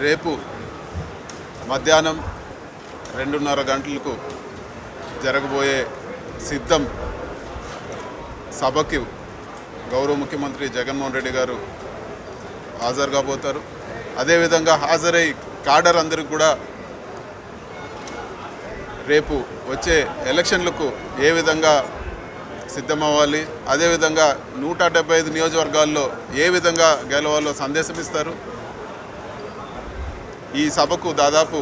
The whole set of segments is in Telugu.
రేపు మధ్యాహ్నం రెండున్నర గంటలకు జరగబోయే సిద్ధం సభకి గౌరవ ముఖ్యమంత్రి జగన్మోహన్ రెడ్డి గారు హాజరు కాబోతారు అదేవిధంగా హాజరై కాడర్ అందరికి కూడా రేపు వచ్చే ఎలక్షన్లకు ఏ విధంగా సిద్ధమవ్వాలి. అదేవిధంగా నూట డెబ్బై ఐదు నియోజకవర్గాల్లో ఏ విధంగా గెలవాలో సందేశం ఇస్తారు. ఈ సభకు దాదాపు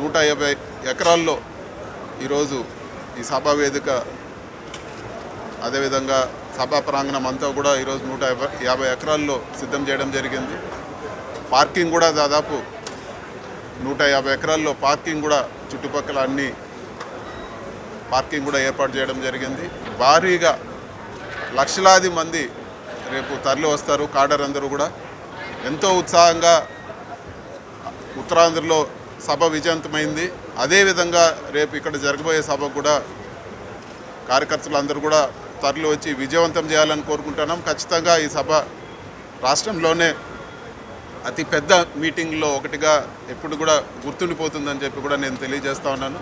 నూట యాభై ఎకరాల్లో ఈరోజు ఈ సభా వేదిక అదేవిధంగా సభా ప్రాంగణం అంతా కూడా ఈరోజు నూట యాభై యాభై ఎకరాల్లో సిద్ధం చేయడం జరిగింది. పార్కింగ్ కూడా దాదాపు నూట యాభై ఎకరాల్లో పార్కింగ్ కూడా చుట్టుపక్కల అన్ని పార్కింగ్ కూడా ఏర్పాటు చేయడం జరిగింది. భారీగా లక్షలాది మంది రేపు తరలి వస్తారు కాడర్ అందరూ కూడా. ఎంతో ఉత్సాహంగా ఉత్తరాంధ్రలో సభ విజయవంతమైంది. అదేవిధంగా రేపు ఇక్కడ జరగబోయే సభ కూడా కార్యకర్తలు అందరూ కూడా తరలి వచ్చి విజయవంతం చేయాలని కోరుకుంటున్నాం. ఖచ్చితంగా ఈ సభ రాష్ట్రంలోనే అతి పెద్ద మీటింగ్లో ఒకటిగా ఎప్పుడు కూడా గుర్తుండిపోతుందని చెప్పి కూడా నేను తెలియజేస్తా ఉన్నాను.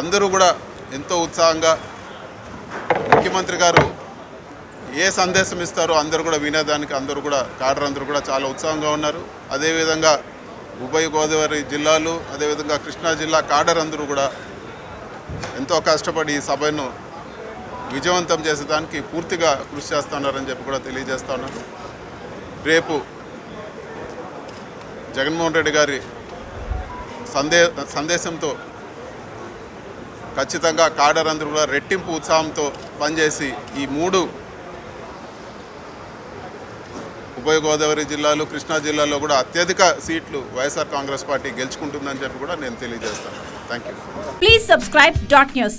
అందరూ కూడా ఎంతో ఉత్సాహంగా ముఖ్యమంత్రి గారు ఏ సందేశం ఇస్తారో అందరూ కూడా వినేదానికి అందరూ కూడా కాడర్ అందరూ కూడా చాలా ఉత్సాహంగా ఉన్నారు. అదేవిధంగా ఉభయ గోదావరి జిల్లాలు అదేవిధంగా కృష్ణా జిల్లా కాడర్ అందరూ కూడా ఎంతో కష్టపడి ఈ సభను విజయవంతం చేసేదానికి పూర్తిగా కృషి చేస్తున్నారని చెప్పి కూడా తెలియజేస్తా ఉన్నాను. రేపు జగన్మోహన్ రెడ్డి గారి సందే సందేశంతో ఖచ్చితంగా కాడర్ అందరూ కూడా రెట్టింపు ఉత్సాహంతో పనిచేసి ఈ మూడు ఉభయ గోదావరి జిల్లాలు కృష్ణా జిల్లాలో కూడా అత్యధిక సీట్లు వైఎస్ఆర్ కాంగ్రెస్ పార్టీ గెలుచుకుంటుందని చెప్పి కూడా నేను తెలియజేస్తాను. Thank you please subscribe dot news